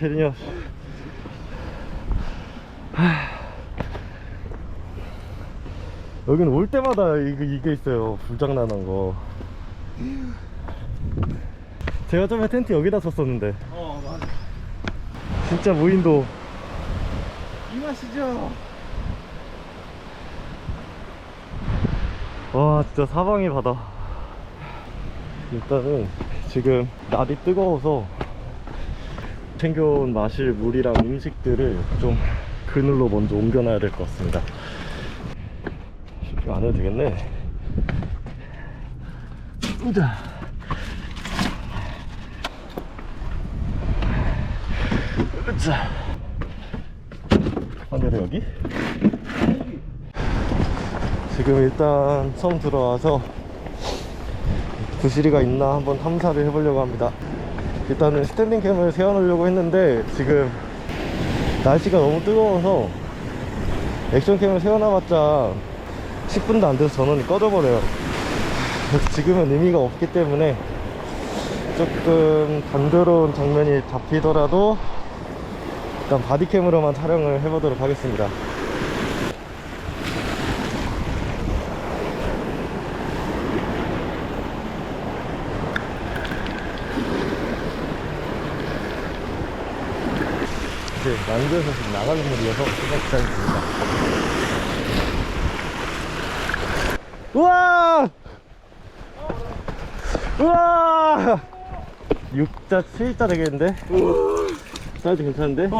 아, 게리냐. 여기는 올 때마다 이게, 이게 있어요. 불장난한 거. 제가 전에 텐트 여기다 쳤었는데. 어 맞아 진짜 무인도. 이 맛이죠 와, 진짜 사방이 바다. 일단은 지금 날이 뜨거워서 챙겨온 마실 물이랑 음식들을 좀 그늘로 먼저 옮겨놔야 될 것 같습니다. 이거 안 해도 되겠네. 자. 자. 반대로 여기? 지금 일단 섬 들어와서 부시리가 있나 한번 탐사를 해보려고 합니다. 일단은 스탠딩 캠을 세워놓으려고 했는데 지금 날씨가 너무 뜨거워서 액션 캠을 세워놔봤자 10분도 안 돼서 전원이 꺼져버려요. 지금은 의미가 없기 때문에 조금 단조로운 장면이 잡히더라도 일단 바디캠으로만 촬영을 해보도록 하겠습니다. 이제 난구에서 지금 나가는 물이어서 생각지 않습니다. 우와! 우와! 6자, 7자 되겠는데? 사이즈 괜찮은데?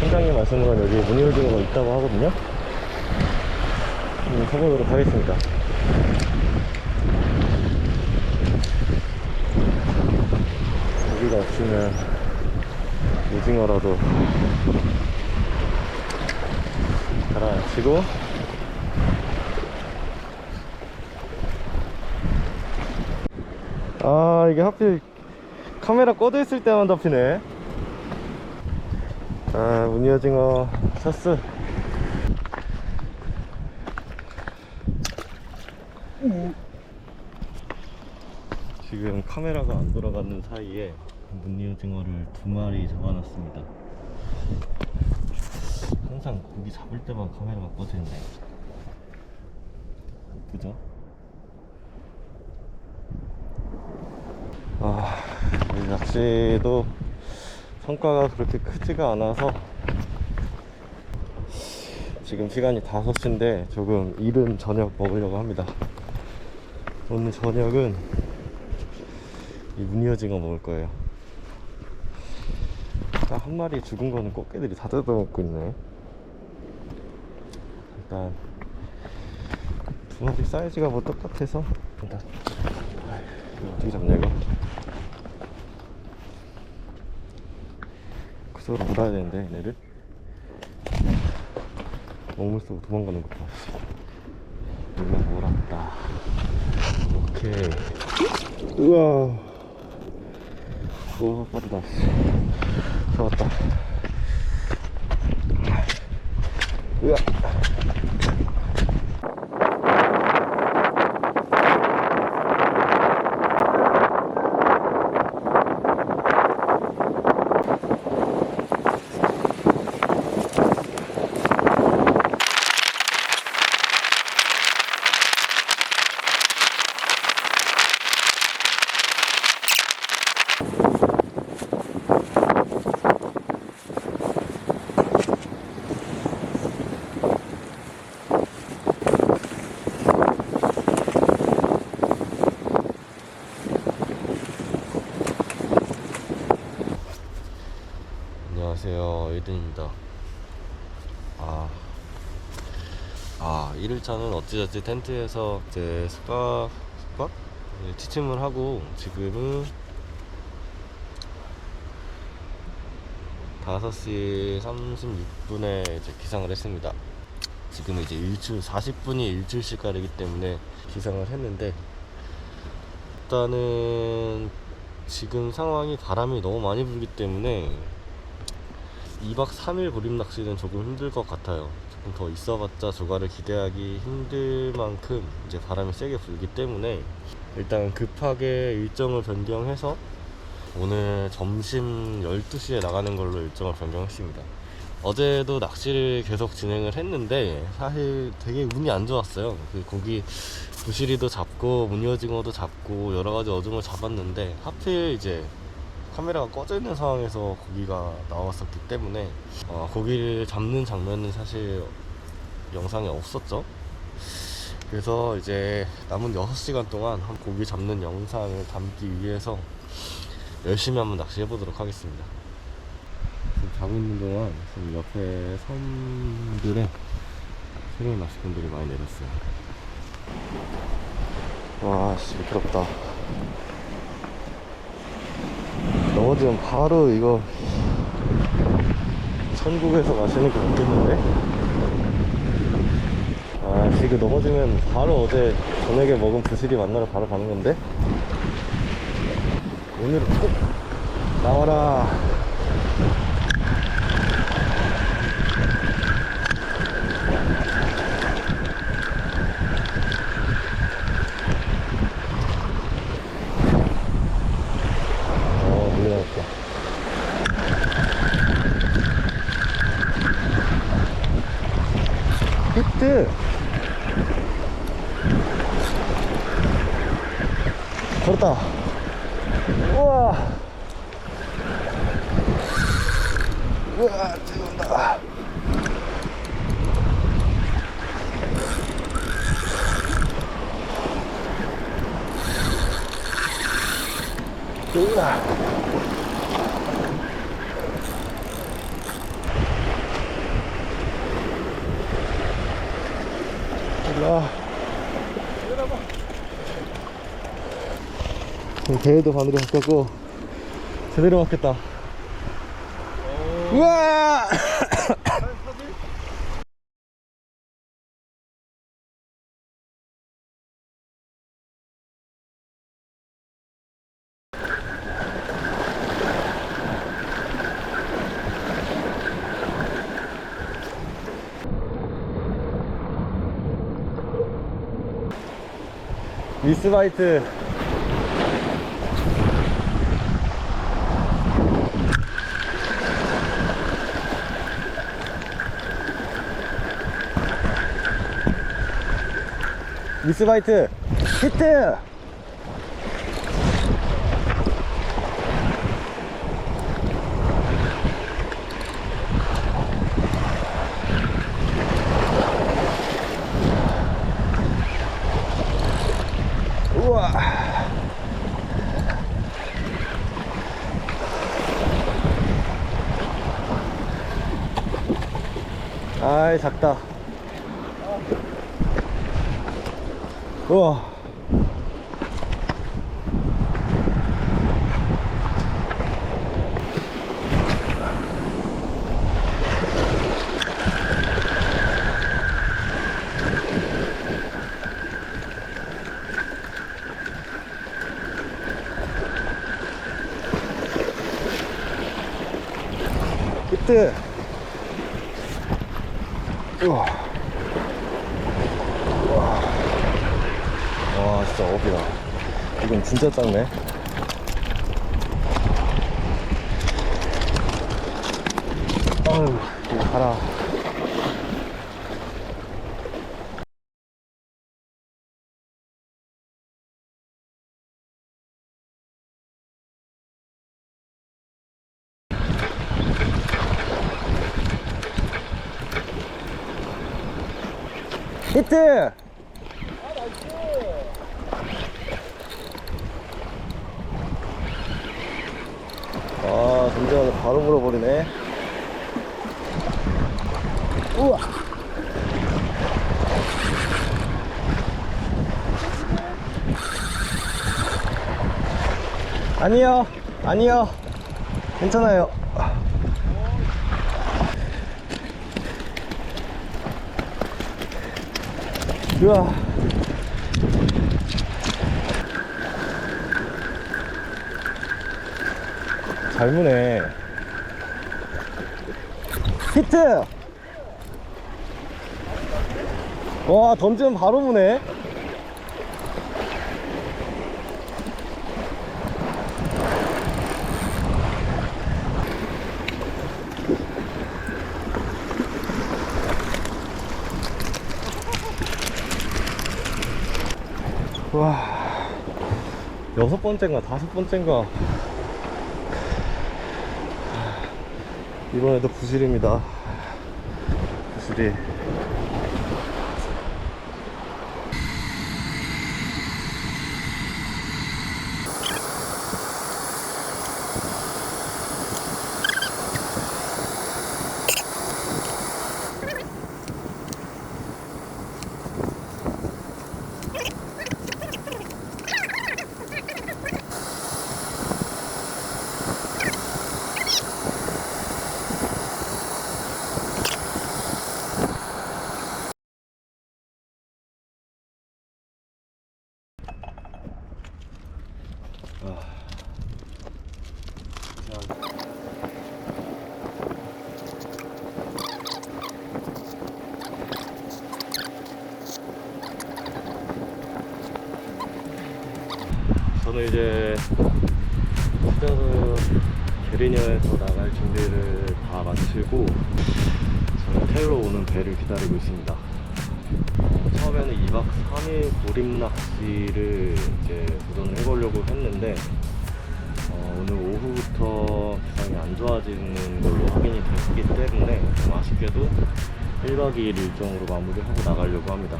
선장님 말씀으로는 여기 무늬오징어가 있다고 하거든요? 음, 가보도록 하겠습니다. 고기가 없으면 오징어라도 가라앉히고. 아 이게 하필 카메라 꺼져 있을 때만 잡히네. 아 무늬오징어 쳤어. 지금 카메라가 안 돌아가는 사이에 무늬오징어를 두 마리 잡아놨습니다. 항상 고기 잡을 때만 카메라가 있네. 그죠? 아, 이 낚시도 성과가 그렇게 크지가 않아서 지금 시간이 5시인데 조금 이른 저녁 먹으려고 합니다. 오늘 저녁은 이 무늬오징어 먹을 거예요. 딱한 마리 죽은 거는 꽃게들이 다 뜯어먹고 있네. 일단 두 마리 사이즈가 뭐 똑같아서 일단 어떻게 잡냐 이거? 그 속으로 몰아야 되는데 얘네를 먹물 쏘고 도망가는 것 봐. 이거 몰았다. 오케이. 우와. 오, 빠르다. 잡았다. 으아. 안녕하세요. 에든입니다. 아, 아, 1일차는 어찌저찌 텐트에서 이제 숙박, 숙박? 예, 취침을 하고 지금은 5시 36분에 이제 기상을 했습니다. 지금 이제 일출 40분이 일출 시간이기 때문에 기상을 했는데 일단은 지금 상황이 바람이 너무 많이 불기 때문에 2박 3일 고립 낚시는 조금 힘들 것 같아요. 더 있어봤자 조가를 기대하기 힘들 만큼 이제 바람이 세게 불기 때문에 일단 급하게 일정을 변경해서 오늘 점심 12시에 나가는 걸로 일정을 변경했습니다. 어제도 낚시를 계속 진행을 했는데 사실 되게 운이 안 좋았어요. 그 고기 부시리도 잡고 무늬오징어도 잡고 여러 가지 어종을 잡았는데 하필 이제 카메라가 꺼져 있는 상황에서 고기가 나왔었기 때문에 어, 고기를 잡는 장면은 사실 영상에 없었죠. 그래서 이제 남은 6시간 동안 한 고기 잡는 영상을 담기 위해서 열심히 한번 낚시해 보도록 하겠습니다. 지금 자고 있는 동안 지금 옆에 섬들에 새로운 낚시꾼들이 많이 내렸어요. 와, 씨, 미끄럽다. 넘어지면 바로 이거 천국에서 마시는 게 없겠는데? 아, 지금 넘어지면 바로 어제 저녁에 먹은 부실이 만나러 바로 가는 건데? 오늘은 꼭 나와라. 어, 물려놨다. 히트! 걸었다. 우와! 우와, 들어온다. 우 와. 일로와. 대회도 바늘이 바뀌었고 제대로 맞겠다 우와 미스바이트. 미스바이트. 히트 우와 아이 작다. 우와. 히트 우와 와 진짜 어비다 작네. 아유 이거 가라. 히트 아, 전쟁을 바로 물어버리네. 우와! 아니요, 아니요. 괜찮아요. 우와. 잘 무네. 히트! 와, 던지면 바로 무네. 와, 여섯 번째인가 다섯 번째인가 이번에도 부실입니다. 부실이 저는 이제 수자도 게리녀에서 나갈 준비를 다 마치고 저는 테일로 오는 배를 기다리고 있습니다. 어, 처음에는 2박 3일 고립 낚시를 이제 도전을 해보려고 했는데 어, 오늘 오후부터 기상이 안 좋아지는 걸로 확인이 됐기 때문에 좀 아쉽게도 1박 2일 일정으로 마무리하고 나가려고 합니다.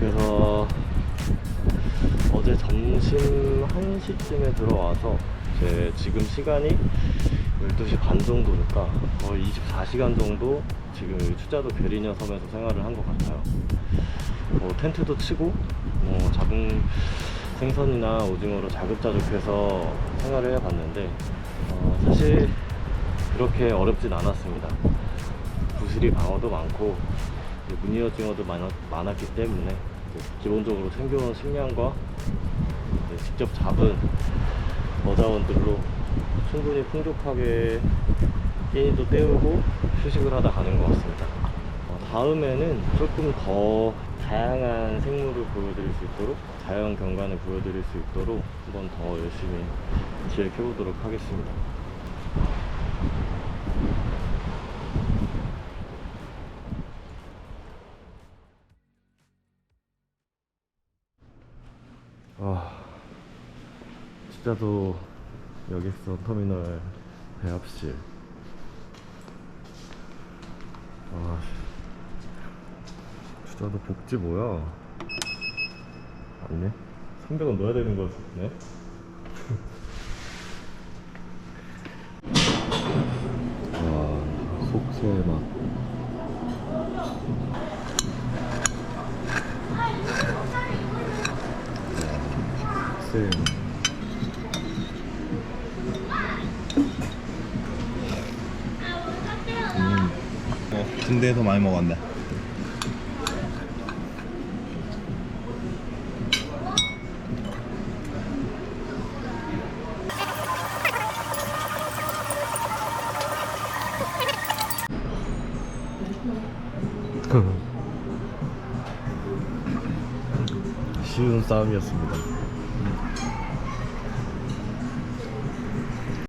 그래서 어제 점심 1시쯤에 들어와서 제 지금 시간이 12시 반 정도니까 거의 24시간 정도 지금 이 추자도 괴리녀 섬에서 생활을 한 것 같아요. 뭐 텐트도 치고 뭐 잡은 생선이나 오징어로 자급자족해서 생활을 해봤는데 어, 사실 그렇게 어렵진 않았습니다. 부실이 방어도 많고 무늬어징어도 많았, 많았기 때문에 기본적으로 챙겨온 식량과 직접 잡은 어자원들로 충분히 풍족하게 끼니도 때우고 휴식을 하다 가는 것 같습니다. 어, 다음에는 조금 더 다양한 생물을 보여드릴 수 있도록 자연 경관을 보여드릴 수 있도록 한번 더 열심히 기획해보도록 하겠습니다. 진짜도 여객선 터미널 배합실. 아, 진짜도 복지 뭐야? 아니네. 300원 넣어야 되는 거 같네. 와, 속세 맛. 군대에서 많이 먹었네. 쉬운 싸움이었습니다.